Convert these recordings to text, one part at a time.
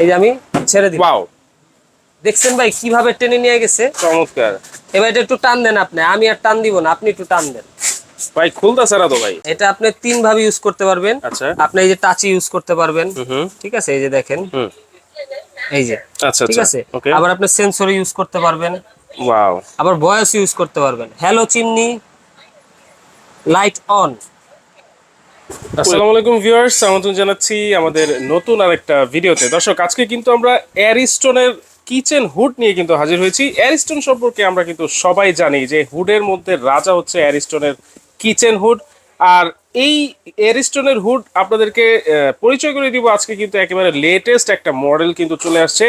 এই যে আমি ছেড়ে দিই ওয়াও দেখছেন ভাই কীভাবে টেনে নিয়ে গেছে? চমৎকার। এবার এটা একটু টান দেন আপনি আমি আর টান দিব না আপনি একটু টান দেন। ভাই খুলতেছে না তো ভাই? এটা আপনি তিন ভাবে ইউজ করতে পারবেন। আচ্ছা। আপনি এই যে টাচি ইউজ করতে পারবেন। হুম ঠিক আছে এই যে দেখেন। হুম। এই যে। আচ্ছা ঠিক আচ্ছা। আছে? ওকে আবার আপনি সেন্সর ইউজ করতে পারবেন। ওয়াও আবার ভয়েস ইউজ করতে পারবেন। হ্যালো চিমনি লাইট অন আসসালামু আলাইকুম ভিউয়ার্স, আমন্ত্রণ জানাচ্ছি আমাদের নতুন আরেকটা ভিডিওতে। দর্শক, আজকে কিন্তু আমরা অ্যারিস্টোনের কিচেন হুড নিয়ে কিন্তু হাজির হয়েছি। অ্যারিস্টোন সম্পর্কে আমরা কিন্তু সবাই জানি যে হুডের মধ্যে রাজা হচ্ছে অ্যারিস্টনের কিচেন হুড। আর এই এরিস্টনের হুড আপনাদেরকে পরিচয় করে দিব। আজকে কিন্তু একেবারে লেটেস্ট একটা মডেল কিন্তু চলে আসছে।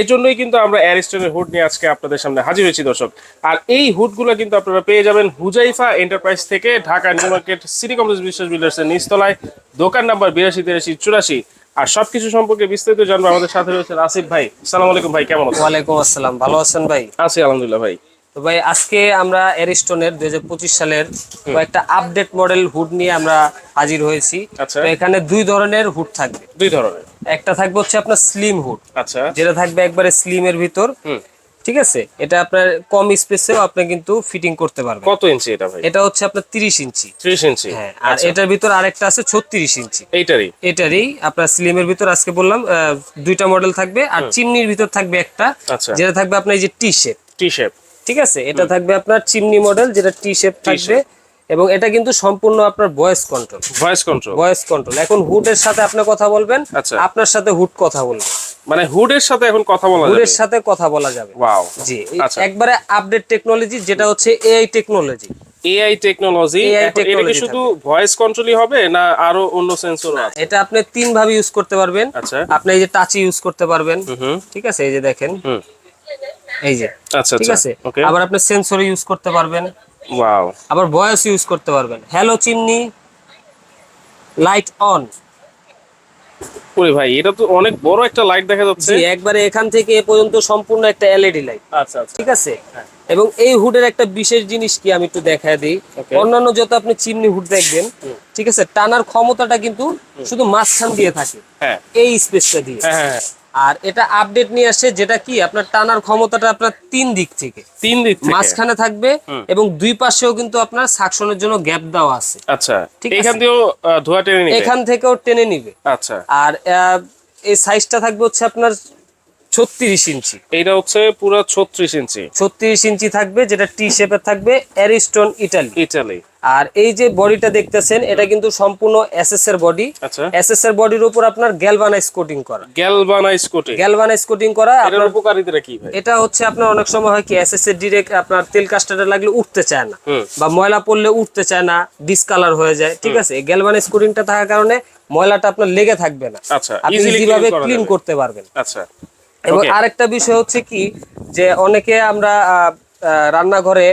এজন্যই কিন্তু আমরা অ্যারিস্টোনের হুড নিয়ে আজকে আপনাদের সামনে হাজির হয়েছি দর্শক। আর এই হুডগুলো কিন্তু আপনারা পেয়ে যাবেন হুজাইফা এন্টারপ্রাইজ থেকে Dhaka new market city complex বিশ্বাস বিল্ডার্সের নিচতলায়। দোকান নাম্বার বিরাশি তিরাশি চুরাশি। আর সবকিছু সম্পর্কে বিস্তারিত জানব। আমাদের সাথে রয়েছে আসিফ ভাই। সালাম আলাইকুম ভাই কেমন আছেন? ওয়ালাইকুম আসসালাম। ভালো আছেন ভাই? আছি আলহামদুলিল্লাহ ভাই। তো ভাই আজকে আমরা এরিস্টনের দুই হাজার পঁচিশ সালের কয়েকটা আপডেট মডেল হুড নিয়ে আমরা হাজির হয়েছি। আচ্ছা। তো এখানে দুই ধরনের হুড থাকবে। দুই ধরনের। একটা থাকবে হচ্ছে আপনার স্লিম হুড আচ্ছা। যেটা থাকবে একবারে স্লিমের ভিতর। ঠিক আছে? এটা আপনার কম স্পেসেও আপনি কিন্তু ফিটিং করতে পারবেন। কত ইঞ্চি এটা ভাই? এটা হচ্ছে আপনার তিরিশ ইঞ্চি। ত্রিশ ইঞ্চি। হ্যাঁ আর এটার ভিতর আরেকটা আছে ছত্রিশ ইঞ্চি। এইটারই? এটারই আপনার স্লিমের ভিতর আজকে বললাম আহ, দুইটা মডেল থাকবে। আর চিমনির ভিতর থাকবে একটা। আচ্ছা। যেটা থাকবে আপনার এই যে টি শেপ টি শেপ ঠিক আছে? এটা থাকবে আপনার চিমনি মডেল যেটা টি শেপ থাকবে এবং এটা কিন্তু সম্পূর্ণ আপনার voice control voice control voice control এখন হুডের সাথে আপনি কথা বলবেন আচ্ছা। আপনার সাথে হুড কথা বলবে। মানে হুডের সাথে এখন কথা বলা যাবে? হুডের সাথে কথা বলা যাবে। ওয়াও জি আচ্ছা। একবারে আপডেট টেকনোলজি যেটা হচ্ছে এআই টেকনোলজি এআই টেকনোলজি এটা কি শুধু ভয়েস কন্ট্রোলই হবে না আরও অন্য সেন্সর আছে? এটা আপনি তিন ভাবে ইউজ করতে পারবেন। আচ্ছা। আপনি এই যে টাচ ইউজ করতে পারবেন। হুম। ঠিক আছে? এই যে দেখেন। হুম। এই যে। আচ্ছা ঠিক আচ্ছা। আছে? ওকে আবার আপনি সেন্সর ইউজ করতে পারবেন। ওয়াও আবার ভয়েস ইউজ করতে পারবেন। হ্যালো চিমনি লাইট অন ওরে ভাই এটা তো অনেক বড় একটা লাইট দেখা যাচ্ছে। জি একবারে এখান থেকে এ পর্যন্ত সম্পূর্ণ একটা এলইডি লাইট আচ্ছা আচ্ছা। ঠিক আছে? এবং এই হুডের একটা বিশেষ জিনিস কি আমি একটু দেখায় দিই। অন্যান্য যত আপনি চিমনি হুড দেখবেন ঠিক আছে? টানার ক্ষমতাটা কিন্তু শুধু মাঝখান দিয়ে থাকে। হ্যাঁ। এই স্পেসটা দিয়ে। হ্যাঁ হ্যাঁ হ্যাঁ। আর এটা আপডেট নিয়ে আসে যেটা কি আপনার টানার ক্ষমতাটা আপনার তিন দিক থেকে। তিন দিক মাঝখানে থাকবে এবং দুই পাশেও কিন্তু আপনার সাকশনের জন্য গ্যাপ দেওয়া আছে। আচ্ছা ঠিক এখান থেকেও ধোয়া টেনে নিবে? এখান থেকেও টেনে নিবে। আচ্ছা। আর এই সাইজটা থাকবে হচ্ছে আপনার ছত্রিশ ইঞ্চি। এইটা হচ্ছে পুরো ছত্রিশ ইঞ্চি। ছত্রিশ ইঞ্চি থাকবে যেটা টি শেপের থাকবে অ্যারিস্টন ইটালি ইটালি আর এই যে বডিটা দেখতেছেন এটা কিন্তু সম্পূর্ণ এসএস এর বডি আচ্ছা। এসএস এর বডির উপর আপনার গ্যালভানাইজ কোটিং করা। গ্যালভানাইজ কোটে গ্যালভানাইজ কোটিং করা আপনার উপকারিতাটা কি ভাই? এটা হচ্ছে আপনার অনেক সময় হয় কি এসএস এর ডিরেক্ট আপনার তেল কাস্টারে লাগলে উঠতে চায় না। বা ময়লা পড়লে উঠতে চায় না ডিসকালার হয়ে যায় ঠিক আছে? গ্যালভানাইজ কোটিংটা থাকার কারণে ময়লাটা আপনার লেগে থাকবে না। আচ্ছা আপনি ইজিভাবে ক্লিন করতে পারবেন। আচ্ছা। এবং আরেকটা বিষয় হচ্ছে কি যে অনেকে আমরা আহ, আহ, রান্নাঘরে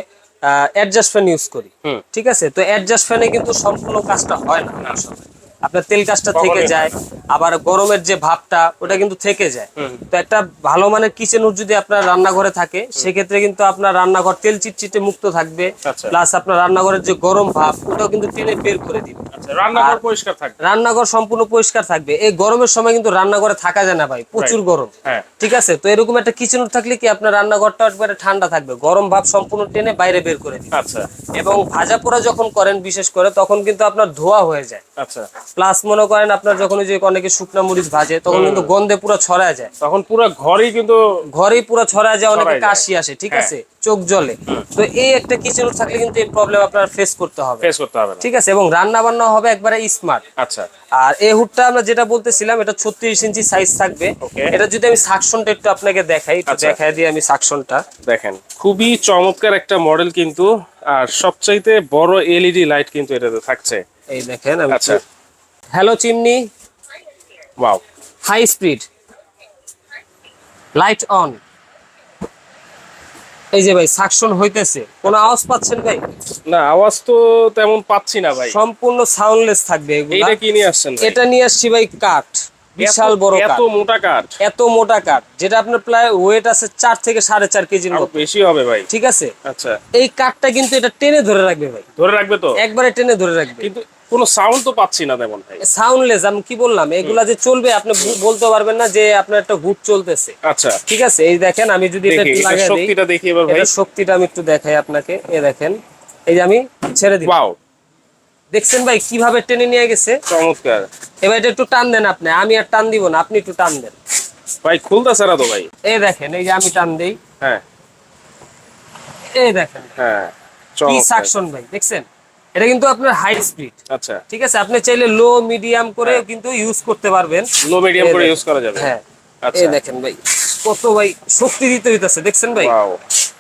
অ্যাডজাস্ট ফ্যান ইউজ করি। ঠিক আছে? তো অ্যাডজাস্ট ফ্যানে কিন্তু সম্পূর্ণ কাজটা হয় না আসলে। আপনার তেল কাজটা থেকে যায় আবার গরমের যে ভাবটা ওটা কিন্তু থেকে যায়। তো একটা ভালো মানের কিচেন যদি আপনার রান্নাঘরে থাকে সেক্ষেত্রে কিন্তু আপনার রান্নাঘর তেল চিটচিটে মুক্ত থাকবে আচ্ছা। প্লাস আপনার রান্নাঘরের যে গরম ভাব ওটাও কিন্তু টেনে বের করে দিবে। আচ্ছা রান্নাঘর পরিষ্কার থাকবে? রান্নাঘর সম্পূর্ণ পরিষ্কার থাকবে। এই গরমের সময় কিন্তু রান্নাঘরে থাকা যায় না ভাই প্রচুর গরম। হ্যাঁ। ঠিক আছে? তো এরকম একটা কিচেন থাকলে কি আপনার রান্নাঘরটা একবারে ঠান্ডা থাকবে? গরম ভাব সম্পূর্ণ টেনে বাইরে বের করে দিবে। আচ্ছা। এবং ভাজা পোড়া যখন করেন বিশেষ করে তখন কিন্তু আপনার ধোয়া হয়ে যায়। আচ্ছা। প্লাস মনে করেন আপনার যখন ওই যে অনেকে শুকনো মরিচ ভাজে তখন কিন্তু গন্ধে পুরো ছড়ায় যায়। তখন পুরো ঘরই কিন্তু ঘরেই পুরো ছড়ায় যায় অনেকে কাশি আসে ঠিক হ্যাঁ। আছে? চোখ জ্বলে। তো এই একটা কিচেন থাকলে কিন্তু এই প্রবলেম আপনার ফেস করতে হবে। ফেস করতে হবে ঠিক আছে? এবং রান্না বান্না হবে একবারে স্মার্ট আচ্ছা। আর এই হুডটা আমরা যেটা বলতেছিলাম এটা ছত্রিশ ইঞ্চি সাইজ থাকবে। এটা যদি আমি সাকশনটা একটু আপনাকে দেখাই একটু আচ্ছা। দেখাই দিই আমি সাকশনটা দেখেন খুবই চমৎকার একটা মডেল কিন্তু আর সবচাইতে বড় এলইডি লাইট কিন্তু এটাতে থাকছে। এই দেখেন আমি আচ্ছা। Hello chimney wow high speed light on এই যে ভাই সাকশন হইতেছে। কোনো আওয়াজ পাচ্ছেন ভাই? না আওয়াজ তো তেমন পাচ্ছি না ভাই। সম্পূর্ণ সাউন্ডলেস থাকবে এগুলো। এটা কি নিয়ে আসছেন এটা নিয়ে আসছি ভাই কাঠ। বিশাল বড় এত মোটা কাঠ। এত মোটা কাঠ যেটা আপনার প্রায় ওয়েট আছে চার থেকে সাড়ে চার কেজির মতো। বেশি হবে ভাই। ঠিক আছে? আচ্ছা। এই কাঠটা কিন্তু এটা টেনে ধরে রাখবে ভাই। ধরে রাখবে তো? একবারে টেনে ধরে রাখবে। কিন্তু কোনো সাউন্ড তো পাচ্ছি না তেমন ভাই। সাউন্ডলেস আমি কি বললাম এগুলা যে চলবে আপনি বলতে পারবেন না যে আপনার একটা হুড চলতেছে। আচ্ছা। ঠিক আছে? এই দেখেন আমি যদি এটা লাগাই শক্তিটা দেখি এবার ভাই। শক্তিটা আমি একটু দেখাই আপনাকে। এ দেখেন এই যে আমি ছেড়ে দিই ওয়াও দেখছেন ভাই কীভাবে টেনে নিয়ে গেছে? চমৎকার। এবার এটা একটু টান দেন আপনি আমি আর টান দিব না আপনি একটু টান দেন। ভাই খুলতেছে না তো ভাই? এই দেখেন এই যে আমি টান দেই। হ্যাঁ। এই দেখেন। হ্যাঁ কি সাকশন ভাই দেখছেন? এটা কিন্তু আপনার হাই স্পিড আচ্ছা। ঠিক আছে আপনি চাইলে লো মিডিয়াম করে কিন্তু ইউজ করতে পারবেন। লো মিডিয়াম করে ইউজ করা যাবে। হ্যাঁ। এই দেখেন ভাই কত ভাই শক্তি দিতে হইতাছে দেখছেন ভাই?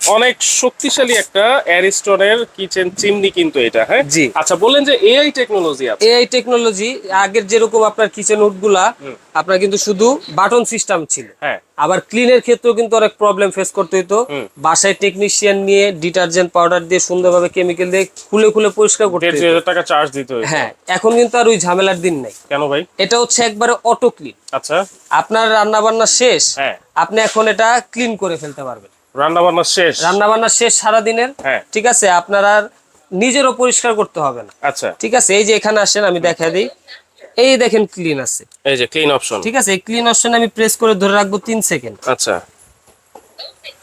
অনেক শক্তিশালী একটা অ্যারিস্টনের কিচেন চিমনি কিন্তু এটা হ্যাঁ? জি। আচ্ছা বললেন যে এআই টেকনোলজি আছে। এআই টেকনোলজি আগের যেরকম আপনার কিচেন উডগুলা আপনার কিন্তু শুধু বাটন সিস্টেম ছিল। হ্যাঁ। আবার ক্লিনের ক্ষেত্রেও কিন্তু অনেক প্রবলেম ফেস করতে হতো বাসায় টেকনিশিয়ান নিয়ে ডিটারজেন্ট পাউডার দিয়ে সুন্দরভাবে কেমিক্যাল দিয়ে খুলে খুলে পরিষ্কার করতে টাকা চার্জ দিতে হ্যাঁ এখন কিন্তু আর ওই ঝামেলার দিন নাই। কেন ভাই? এটা হচ্ছে একবারে অটো ক্লিন আচ্ছা। আপনার রান্না বান্না শেষ হ্যাঁ। আপনি এখন এটা ক্লিন করে ফেলতে পারবেন। রান্না বান্না শেষ। রান্না বান্না শেষ সারা দিনের হ্যাঁ। ঠিক আছে? আপনার আর নিজেরও পরিষ্কার করতে হবে না। আচ্ছা। ঠিক আছে? এই যে এখানে আসেন আমি দেখা দিই। এই দেখেন ক্লিন আছে। এই যে ক্লিন অপশন ঠিক আছে এই ক্লিন অপশন আমি প্রেস করে ধরে রাখব তিন সেকেন্ড আচ্ছা।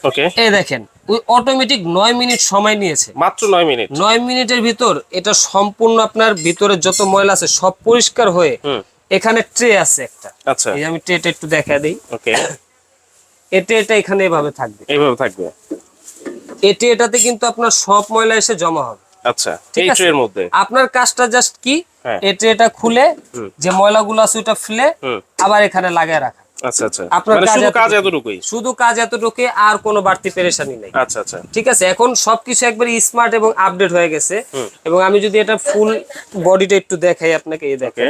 ওকে এই দেখেন ওই অটোমেটিক নয় মিনিট সময় নিয়েছে। মাত্র নয় মিনিট। নয় মিনিটের ভিতর এটা সম্পূর্ণ আপনার ভিতরে যত ময়লা আছে সব পরিষ্কার হয়ে এখানে ট্রে আছে একটা। আচ্ছা। এই আমি ট্রেটা একটু দেখা দিই। ওকে এই ট্রেটা এখানে এভাবে থাকবে। এইভাবে থাকবে। এই ট্রেটাতে কিন্তু আপনার সব ময়লা এসে জমা হবে। আচ্ছা এই ট্রের মধ্যে? আপনার কাজটা জাস্ট কি? হ্যাঁ। এই ট্রেটা খুলে যে ময়লাগুলো আছে ওটা ফেলে আবার এখানে লাগায় রাখা। আচ্ছা আচ্ছা। আপনার মানে কাজ শুধু কাজ এতটুকু। এতটুকুই? শুধু কাজ এতটুকু আর কোনো বাড়তি পেরেশানি নেই। আচ্ছা আচ্ছা। ঠিক আছে? এখন সবকিছু একবার স্মার্ট এবং আপডেট হয়ে গেছে। এবং আমি যদি এটা ফুল বডিটা একটু দেখাই আপনাকে এই দেখেন।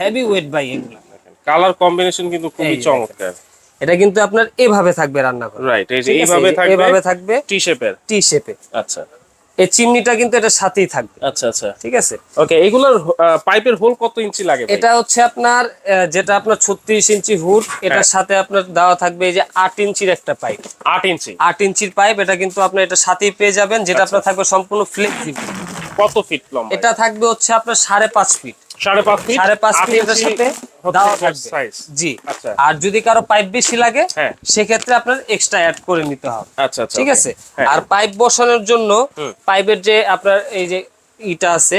হেভি ওয়েট বাই এগুলো। কালার কম্বিনেশন কিন্তু খুবই চমৎকার। এটা কিন্তু আপনার এভাবে থাকবে রান্নাঘর। রাইট? এইভাবে থাকবে এভাবে থাকবে টি শেপের টি শেপে আচ্ছা। এই চিমনিটা কিন্তু এটা সাথেই থাকবে। আচ্ছা আচ্ছা। ঠিক আছে? ওকে এগুলোর পাইপের হোল কত ইঞ্চি লাগে এটা হচ্ছে আপনার যেটা আপনার ছত্রিশ ইঞ্চি হুড এটার হ্যাঁ। সাথে আপনার দেওয়া থাকবে এই যে আট ইঞ্চির একটা পাইপ। আট ইঞ্চি? আট ইঞ্চির পাইপ এটা কিন্তু আপনার এটা সাথেই পেয়ে যাবেন যেটা আচ্ছা। আপনার থাকবে সম্পূর্ণ ফ্লেক্সিবল কত ফিট লম্বা এটা থাকবে হচ্ছে আপনার সাড়ে পাঁচ ফিট সাড়ে পাঁচ ফিট সাড়ে পাঁচ আট ফিট এটার সাথে দেওয়া থাকবে। জি। আচ্ছা। আর যদি কারও পাইপ বেশি লাগে হ্যাঁ। সেক্ষেত্রে আপনার এক্সট্রা অ্যাড করে নিতে হবে। আচ্ছা আচ্ছা ঠিক আছে? হ্যাঁ। আর পাইপ বসানোর জন্য পাইপের যে আপনার এই যে ইটা আছে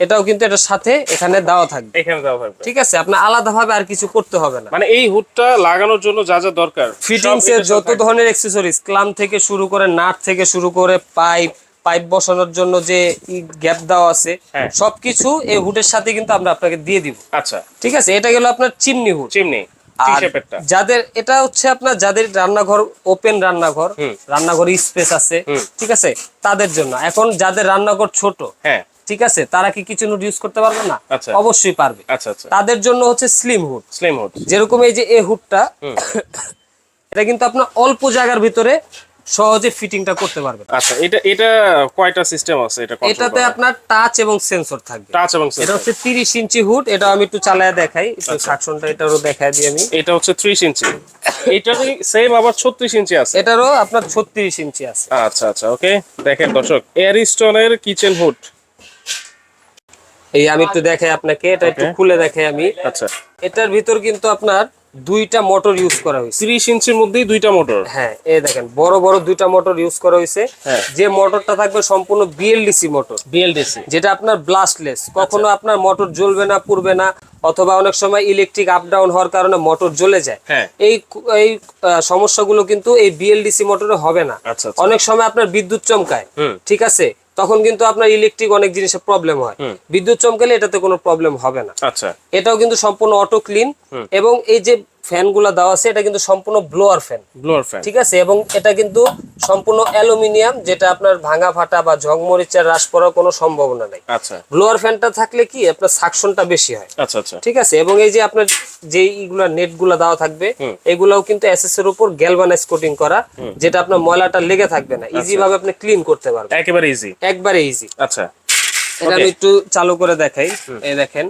এটাও কিন্তু এটার সাথে এখানে দেওয়া থাকবে। এখানে দেওয়া থাকবে। ঠিক আছে? আপনার আলাদাভাবে আর কিছু করতে হবে না। মানে এই হুডটা লাগানোর জন্য যা যা দরকার ফিটিংস এর যত ধরনের অ্যাক্সেসরিজ ক্লাম থেকে শুরু করে নাট থেকে শুরু করে পাইপ পাইপ বসানোর জন্য যে গ্যাপ দেওয়া আছে হ্যাঁ। সবকিছু এই হুডের সাথে কিন্তু আমরা আপনাকে দিয়ে দিব। আচ্ছা। ঠিক আছে? এটা গেল আপনার চিমনি হুড। চিমনি যাদের এটা হচ্ছে আপনার যাদের রান্নাঘর ওপেন রান্নাঘর রান্নাঘর স্পেস আছে ঠিক আছে? তাদের জন্য। এখন যাদের রান্নাঘর ছোট হ্যাঁ। ঠিক আছে? তারা কি কিচেন হুড ইউজ করতে পারবে না? আচ্ছা। অবশ্যই পারবে। আচ্ছা আচ্ছা। তাদের জন্য হচ্ছে স্লিম হুড স্লিম হুড যেরকম এই যে এ হুডটা এটা কিন্তু আপনার অল্প জায়গার ভিতরে সহজে ফিটিংটা করতে পারবেন। আচ্ছা এটা এটা কয়টা সিস্টেম আছে? এটা এটাতে আপনার টাচ এবং সেন্সর থাকবে। টাচ এবং সেন্সর এটা হচ্ছে তিরিশ ইঞ্চি হুড এটা আমি একটু চালায় দেখাই একটু সাকশনটা এটারও দেখাই দিই আমি। এটা হচ্ছে ত্রিশ ইঞ্চি। এইটারই সেম আবার ছত্রিশ ইঞ্চি আছে? এটারও আপনার ছত্রিশ ইঞ্চি আছে। আচ্ছা আচ্ছা ওকে দেখেন দর্শক এয়ারিস্টনের কিচেন হুড এই আমি একটু দেখাই আপনাকে এটা একটু খুলে দেখাই আমি। আচ্ছা। এটার ভিতর কিন্তু আপনার দুইটা মোটর ইউজ করা হয়েছে। ত্রিশ ইঞ্চির মধ্যেই দুইটা মোটর হ্যাঁ এই দেখেন বড় বড় দুইটা মোটর ইউজ করা হয়েছে। হ্যাঁ। যে মোটরটা থাকবে সম্পূর্ণ বিএলডিসি মোটর বিএলডিসি যেটা আপনার ব্লাস্টলেস কখনো আপনার মোটর জ্বলবে না পুড়বে না অথবা অনেক সময় ইলেকট্রিক আপ ডাউন হওয়ার কারণে মোটর জ্বলে যায়। হ্যাঁ। এই এই সমস্যাগুলো কিন্তু এই বিএলডিসি মোটরে হবে না। আচ্ছা আচ্ছা। অনেক সময় আপনার বিদ্যুৎ চমকায়। ঠিক আছে? তখন কিন্তু আপনার ইলেকট্রিক অনেক জিনিসের প্রবলেম হয়। বিদ্যুৎ চমকালে এটাতে কোনো প্রবলেম হবে না। আচ্ছা। এটাও কিন্তু সম্পূর্ণ অটো ক্লিন এবং এই যে ফ্যানগুলো দেওয়া আছে এটা কিন্তু সম্পূর্ণ ব্লোয়ার ফ্যান ব্লোয়ার ফ্যান ঠিক আছে? এবং এটা কিন্তু সম্পূর্ণ অ্যালুমিনিয়াম যেটা আপনার ভাঙা ফাটা বা ঝংমরিচার হ্রাস পড়ার কোনো সম্ভাবনা নেই। আচ্ছা। ব্লোয়ার ফ্যানটা থাকলে কি আপনার সাকশনটা বেশি হয়? আচ্ছা আচ্ছা। ঠিক আছে? এবং এই যে আপনার যে ইগুলা নেটগুলা দেওয়া থাকবে। এগুলাও কিন্তু এসএস এর উপর গ্যালভানাইজ কোটিং করা যেটা আপনার ময়লাটা লেগে থাকবে না। আচ্ছা। ইজি ভাবে আপনি ক্লিন করতে পারবেন। একেবারে ইজি একবারে ইজি আচ্ছা। এটা আমি একটু চালু করে দেখাই। এই দেখেন।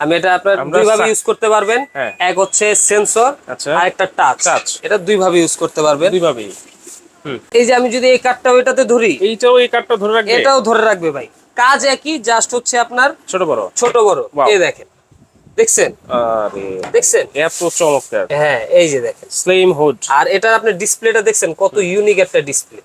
আমি এটা আপনার দুই ভাবে ইউজ করতে পারবেন। হ্যাঁ। এক হচ্ছে সেন্সর আচ্ছা। আর একটা টাচ। এটা দুই ভাবে ইউজ করতে পারবেন। দুইভাবেই। এই যে আমি যদি এই কার্ডটাও এটাতে ধরি এইটাও এই কার্ডটা ধরে রাখবে? এটাও ধরে রাখবে ভাই। কাজ একই জাস্ট হচ্ছে আপনার ছোট বড়। ছোট বড়। এই দেখেন। দেখছেন? আরে দেখছেন? এত চমৎকার। হ্যাঁ এই যে দেখেন। স্লিম হুড আর এটার আপনি ডিসপ্লেটা দেখছেন কত ইউনিক একটা ডিসপ্লে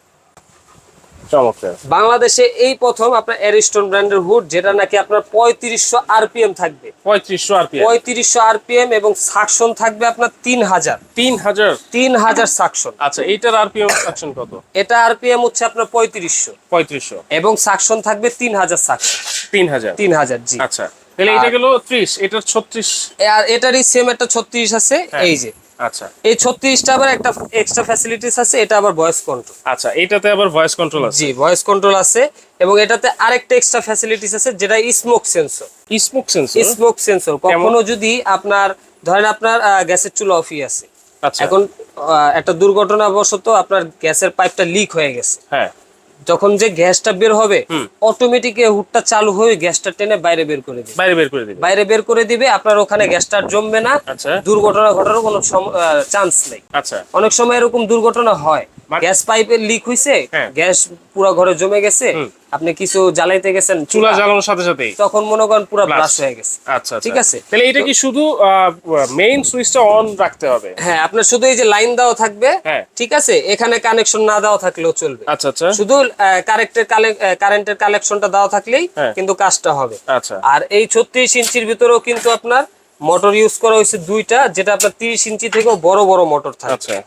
চমৎকার। বাংলাদেশে এই প্রথম আপনার অ্যারিস্টন ব্র্যান্ডের হুড যেটা নাকি আপনার পঁয়ত্রিশশো আরপিএম থাকবে। পঁয়ত্রিশশো আর পি পঁয়ত্রিশশো আরপিএম এবং সাকশন থাকবে আপনার তিন হাজার তিন হাজার তিন হাজার সাকশন আচ্ছা এইটার আরপিএম সাকশন কত? এটা আরপিএম হচ্ছে আপনার পঁয়ত্রিশশো। পঁয়ত্রিশশো। এবং সাকশন থাকবে তিন হাজার সাকশন তিন হাজার তিন হাজার জি। আচ্ছা তাহলে এটা গেল ত্রিশ এটার ছত্রিশ। আর এটারই সেম একটা ছত্রিশ আছে হ্যাঁ। এই যে। আচ্ছা। এই ছত্রিশটা আবার একটা এক্সট্রা ফ্যাসিলিটিস আছে এটা আবার ভয়েস কন্ট্রোল আচ্ছা এটাতে আবার ভয়েস কন্ট্রোল আছে? জি ভয়েস কন্ট্রোল আছে এবং এটাতে আরেকটা এক্সট্রা ফ্যাসিলিটিস আছে যেটা smoke sensor smoke sensor smoke sensor কখনো যদি আপনার ধরেন আপনার গ্যাসের চুলা অফই আছে। আচ্ছা। এখন একটা দুর্ঘটনাবশত আপনার গ্যাসের পাইপটা লিক হয়ে গেছে। হ্যাঁ। যখন যে গ্যাসটা বের হবে। অটোমেটিক হুটটা চালু হয়ে গ্যাসটা টেনে বাইরে বের করে দিবে। বাইরে বের করে দিবে। বাইরে বের করে দিবে আপনার ওখানে গ্যাসটা জমবে না। আচ্ছা। দুর্ঘটনা ঘটার কোনো চান্স নেই। আচ্ছা। অনেক সময় এরকম দুর্ঘটনা হয়। গ্যাস পাইপের লিক হইছে হ্যাঁ। গ্যাস পুরো ঘরে জমে গেছে আপনি কিছু জ্বালাইতে গেছেন চুলা জ্বালানোর সাথে সাথেই। তখন মনে করেন পুরো ব্লাস্ট হয়ে গেছে। আচ্ছা আচ্ছা। ঠিক আছে। তাহলে এটা কি শুধু মেইন সুইচটা অন রাখতে হবে? হ্যাঁ আপনার শুধু এই যে লাইন দেওয়া থাকবে হ্যাঁ। ঠিক আছে? এখানে কানেকশন না দেওয়া থাকলেও চলবে। আচ্ছা আচ্ছা। শুধু কারেক্টের কারেন্টের কালেকশনটা দেওয়া থাকলেই হ্যাঁ। কিন্তু কাজটা হবে। আচ্ছা। আর এই ছত্রিশ ইঞ্চির ভিতরেও কিন্তু আপনার মোটর ইউজ করা হয়েছে দুইটা যেটা আপনার তিরিশ ইঞ্চি থেকেও বড় বড় মোটর থাকবে। আচ্ছা।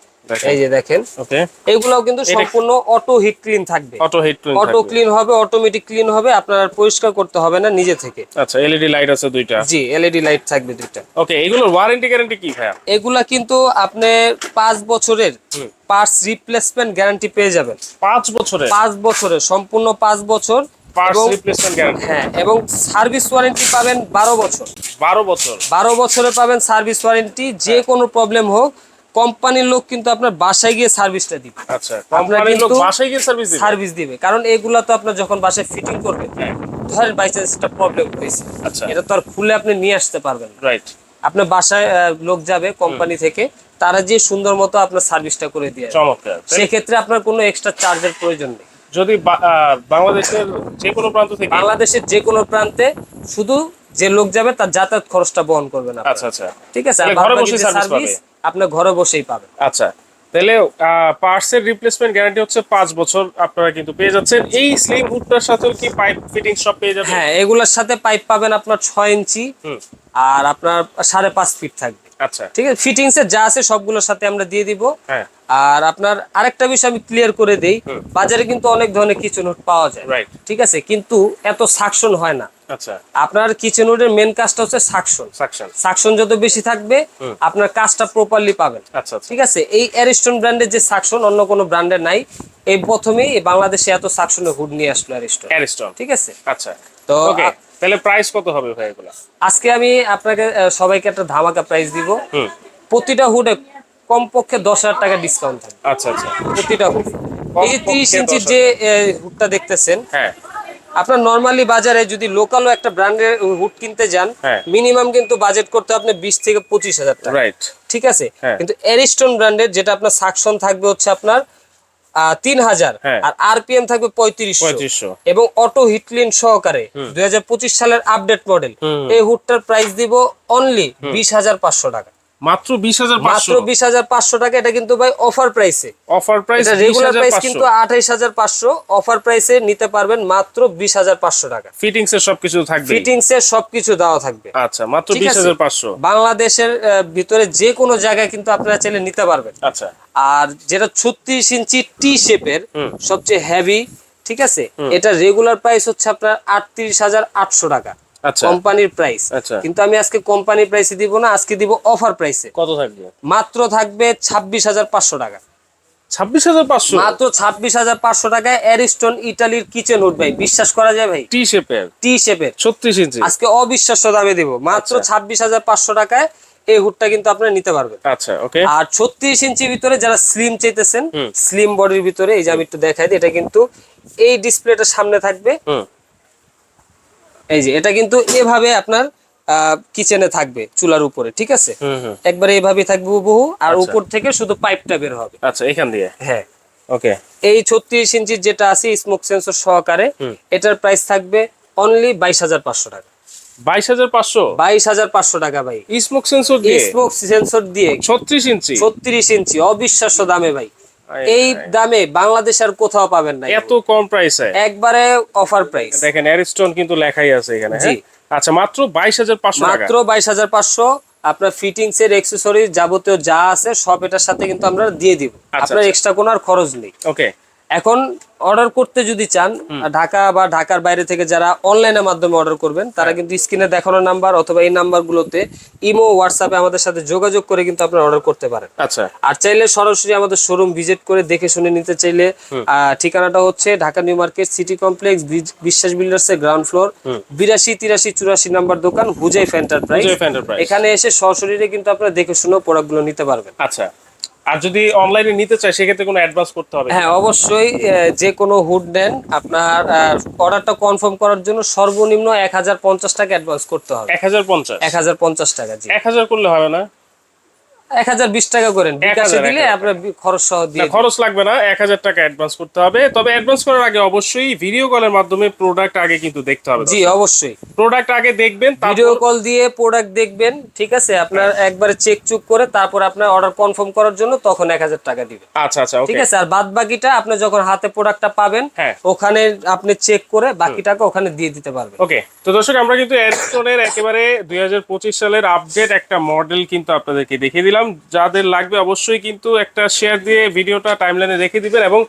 এই যে দেখেন। ওকে। এইগুলাও কিন্তু সম্পূর্ণ অটো হিট ক্লিন থাকবে। Auto heat clean auto clean হবে অটোমেটিক ক্লিন হবে আপনার পরিষ্কার করতে হবে না নিজে থেকে। আচ্ছা এলইডি লাইট আছে দুইটা। জি এলইডি লাইট থাকবে দুইটা। ওকে এগুলোর ওয়ারেন্টি গ্যারান্টি কি ভাইয়া? এগুলা কিন্তু আপনি পাঁচ বছরের পার্টস রিপ্লেসমেন্ট গ্যারান্টি পেয়ে যাবেন। পাঁচ বছরে পাঁচ বছরের সম্পূর্ণ পাঁচ বছর হ্যাঁ এবং সার্ভিস ওয়ারেন্টি পাবেন বারো বছর। বারো বছর। বারো বছরে পাবেন সার্ভিস ওয়ারেন্টি যে কোনো প্রবলেম হোক কোম্পানির লোক কিন্তু আপনার বাসায় গিয়ে সার্ভিসটা দিবে। আচ্ছা কোম্পানির লোক বাসায় গিয়ে সার্ভিস দিবে? সার্ভিস দিবে। কারণ এগুলা তো আপনার যখন বাসায় ফিটিং করবেন হ্যাঁ। ধরেন বাই চান্স একটা প্রবলেম হয়েছে। আচ্ছা। এটা তো আর খুলে আপনি নিয়ে আসতে পারবেন না। রাইট আপনার বাসায় লোক যাবে কোম্পানি থেকে তারা যে সুন্দর মতো আপনার সার্ভিসটা করে দিয়ে। চমৎকার। সেক্ষেত্রে আপনার কোনো এক্সট্রা চার্জের প্রয়োজন নেই। যদি বাংলাদেশের যে কোনো প্রান্ত থেকে বাংলাদেশের যে কোনো প্রান্তে শুধু যে লোক যাবে তার যাতায়াত খরচটা বহন করবে না আচ্ছা আচ্ছা। ঠিক আছে? ঘরে যে সার্ভিস সার্ভিস পাবে। আপনি ঘরে বসেই পাবেন। আচ্ছা তাহলে পার্সের রিপ্লেসমেন্ট গ্যারান্টি হচ্ছে পাঁচ বছর আপনারা কিন্তু পেয়ে যাচ্ছেন। এই স্লিম হুডটার সাথে কি পাইপ ফিটিং সব পেয়ে যাবেন? হ্যাঁ এগুলোর সাথে পাইপ পাবেন আপনার ছয় ইঞ্চি আর আপনার সাড়ে পাঁচ ফিট থাকবে। আচ্ছা। ঠিক আছে ফিটিংস এর যা আছে সবগুলোর সাথে আমরা দিয়ে দিব। হ্যাঁ। আর আপনার আরেকটা বিষয় আমি ক্লিয়ার করে দেই বাজারে কিন্তু অনেক ধরনের কিচেন হুড পাওয়া যায়। ঠিক আছে কিন্তু এত সাকশন হয় না। আচ্ছা। আপনার কিচেন হুডের মেন কাজটা হচ্ছে সাকশন সাকশন সাকশন যত বেশি থাকবে আপনার কাজটা প্রপারলি পাবেন। আচ্ছা আচ্ছা। ঠিক আছে এই অ্যারিস্টন ব্র্যান্ডের যে সাকশন অন্য কোনো ব্র্যান্ডের নাই। এই প্রথমেই বাংলাদেশে এত সাকশনের হুড নিয়ে আসলো অ্যারিস্টন অ্যারিস্টন ঠিক আছে? আচ্ছা। তো ওকে তাহলে প্রাইস কত হবে ভাই এগুলো? আজকে আমি আপনাকে সবাইকে একটা ধামাকা প্রাইস দিব। প্রতিটা হুডে কমপক্ষে দশ হাজার টাকা ডিসকাউন্ট থাকবে। আচ্ছা আচ্ছা। প্রতিটা হুড এই যে তিরিশ ইঞ্চির যে হুডটা দেখতেছেন হ্যাঁ। আপনার নর্মালি বাজারে যদি লোকালও একটা ব্র্যান্ডের হুড কিনতে যান হ্যাঁ। মিনিমাম কিন্তু বাজেট করতে আপনি বিশ থেকে পঁচিশ হাজার টাকা। রাইট ঠিক আছে? হ্যাঁ। কিন্তু এরিস্টন ব্র্যান্ডের যেটা আপনার সাকশন থাকবে হচ্ছে আপনার তিন হাজার হ্যাঁ। আর আরপিএম থাকবে পঁয়ত্রিশ পঁয়ত্রিশশো। এবং অটো হিটলিন সহকারে দুই হাজার পঁচিশ সালের আপডেট মডেল এই হুডটার প্রাইস দিব অনলি বিশ হাজার পাঁচশো টাকা। মাত্র বিশ হাজার মাত্র পাঁচশো বিশ হাজার পাঁচশো টাকা এটা কিন্তু ভাই অফার প্রাইসে। অফার প্রাইস রেগুলার প্রাইস কিন্তু আঠাইশ হাজার পাঁচশো অফার প্রাইসে নিতে পারবেন মাত্র বিশ হাজার পাঁচশো টাকা। ফিটিংস এর সবকিছু থাকবে। ফিটিংস এর সবকিছু দেওয়া থাকবে। আচ্ছা মাত্র ঠিক বিশ আছে? হাজার পাঁচশো। বাংলাদেশের আহ, ভিতরে যে কোনো জায়গায় কিন্তু আপনারা চাইলে নিতে পারবেন। আচ্ছা। আর যেটা ছত্রিশ ইঞ্চি টি শেপের। সবচেয়ে হেভি ঠিক আছে? এটা রেগুলার প্রাইস হচ্ছে আপনার আটত্রিশ হাজার আটশো টাকা। কোম্পানির প্রাইস আচ্ছা। কিন্তু আমি আজকে কোম্পানির প্রাইসে দিব না আজকে দিব অফার প্রাইসে কত থাকবে? মাত্র থাকবে ছাব্বিশ হাজার পাঁচশো টাকা। ছাব্বিশ হাজার পাঁচশো? মাত্র ছাব্বিশ হাজার পাঁচশো টাকায় অ্যারিস্টন ইটালির কিচেন হুড ভাই বিশ্বাস করা যায় ভাই? টি শেপের টি শেপের ছত্রিশ ইঞ্চি। আজকে অবিশ্বাস্য দামে দিব। মাত্র আচ্ছা। ছাব্বিশ হাজার পাঁচশো টাকায় এই হুডটা কিন্তু আপনারা নিতে পারবেন। আচ্ছা ওকে। আর ছত্রিশ ইঞ্চি ভিতরে যারা স্লিম চাইতেছেন স্লিম বডির ভিতরে এই যে আমি একটু দেখাই দিই এটা কিন্তু এই ডিসপ্লেটা সামনে থাকবে। এই যে এটা কিন্তু এভাবে আপনার কিচেনে থাকবে চুলার উপরে ঠিক আছে? একবারে এইভাবে থাকবে বহু আর উপর থেকে শুধু পাইপটা বের হবে। আচ্ছা এখান দিয়ে? হ্যাঁ। ওকে। এই ছত্রিশ ইঞ্চির যেটা আছে স্মোক সেন্সর সহকারে এটার প্রাইস থাকবে অনলি বাইশ হাজার পাঁচশো টাকা। বাইশ হাজার পাঁচশো? বাইশ হাজার পাঁচশো টাকা ভাই। স্মোক সেন্সর দিয়ে? স্মোক সেন্সর দিয়ে। ছত্রিশ ইঞ্চি? ছত্রিশ ইঞ্চি অবিশ্বাস্য দামে ভাই। এই দামে বাংলাদেশ আর কোথাও পাবেন না এত কম প্রাইসে একবারে অফার প্রাইস দেখেন অ্যারিস্টন কিন্তু লেখাই আছে এখানে হ্যাঁ? জি। আচ্ছা মাত্র বাইশ হাজার পাঁচশো টাকা। মাত্র বাইশ হাজার পাঁচশো। আপনার ফিটিংস এর এক্সেসরিজ যাবতীয় যা আছে সব এটার সাথে কিন্তু আমরা দিয়ে দিব। আচ্ছা, আপনার আচ্ছা। এক্সট্রা কোনো আর খরচ নেই। ওকে এখন অর্ডার করতে যদি চান ঢাকা বা ঢাকার বাইরে থেকে যারা অনলাইনের মাধ্যমে অর্ডার করবেন তারা হ্যাঁ। কিন্তু স্ক্রিনে দেখানো নাম্বার অথবা এই নাম্বারগুলোতে ইমো হোয়াটসঅ্যাপে আমাদের সাথে যোগাযোগ করে কিন্তু আপনারা অর্ডার করতে পারেন। আচ্ছা। আর চাইলে সরাসরি আমাদের শোরুম ভিজিট করে দেখে শুনে নিতে চাইলে আহ, ঠিকানাটা হচ্ছে Dhaka new market city complex Biswas builders এর গ্রাউন্ড ফ্লোর বিরাশি তিরাশি চুরাশি নাম্বার দোকান হুজাইফ এন্টারপ্রাইজ। এখানে এসে সশরীরে কিন্তু আপনারা দেখে শুনে প্রোডাক্টগুলো নিতে পারবেন। আচ্ছা। আর যদি অনলাইনে নিতে চাই সেক্ষেত্রে কোনো অ্যাডভান্স করতে হবে হ্যাঁ অবশ্যই যে কোনো হুড নেন আপনার অর্ডারটা কনফার্ম করার জন্য সর্বনিম্ন এক হাজার পঞ্চাশ টাকা অ্যাডভান্স করতে হবে। এক হাজার পঞ্চাশ? এক হাজার পঞ্চাশ টাকা জি। এক হাজার করলে হবে না? এক হাজার বিশ টাকা করেন। বিকাশে দিলে আপনার বি- খরচ সহ দিয়ে খরচ লাগবে না এক হাজার টাকা অ্যাডভান্স করতে হবে। তবে অ্যাডভান্স করার আগে অবশ্যই ভিডিও কলের মাধ্যমে প্রোডাক্ট আগে কিন্তু দেখতে হবে জি অবশ্যই। প্রোডাক্ট আগে দেখবেন ভিডিও কল দিয়ে প্রোডাক্ট দেখবেন ঠিক আছে? আপনার একবারে চেক চুক করে তারপর আপনার অর্ডার কনফার্ম করার জন্য তখন এক হাজার টাকা দিবেন। আচ্ছা আচ্ছা ঠিক আছে? আর বাদ বাকিটা আপনি যখন হাতে প্রোডাক্টটা পাবেন হ্যাঁ। ওখানে আপনি চেক করে বাকি টাকা ওখানে দিয়ে দিতে পারবেন। ওকে তো দর্শক আমরা কিন্তু একেবারে দুই হাজার পঁচিশ সালের আপডেট একটা মডেল কিন্তু আপনাদেরকে দেখিয়ে দিলাম যাদের লাগবে অবশ্যই কিন্তু একটা শেয়ার দিয়ে ভিডিওটা টাইমলাইনে রেখে দিবেন এবং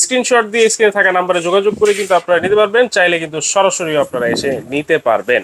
স্ক্রিনশট দিয়ে স্ক্রিনে থাকা নাম্বারে যোগাযোগ করে কিন্তু আপনারা নিতে পারবেন। চাইলে কিন্তু সরাসরি আপনারা এসে নিতে পারবেন।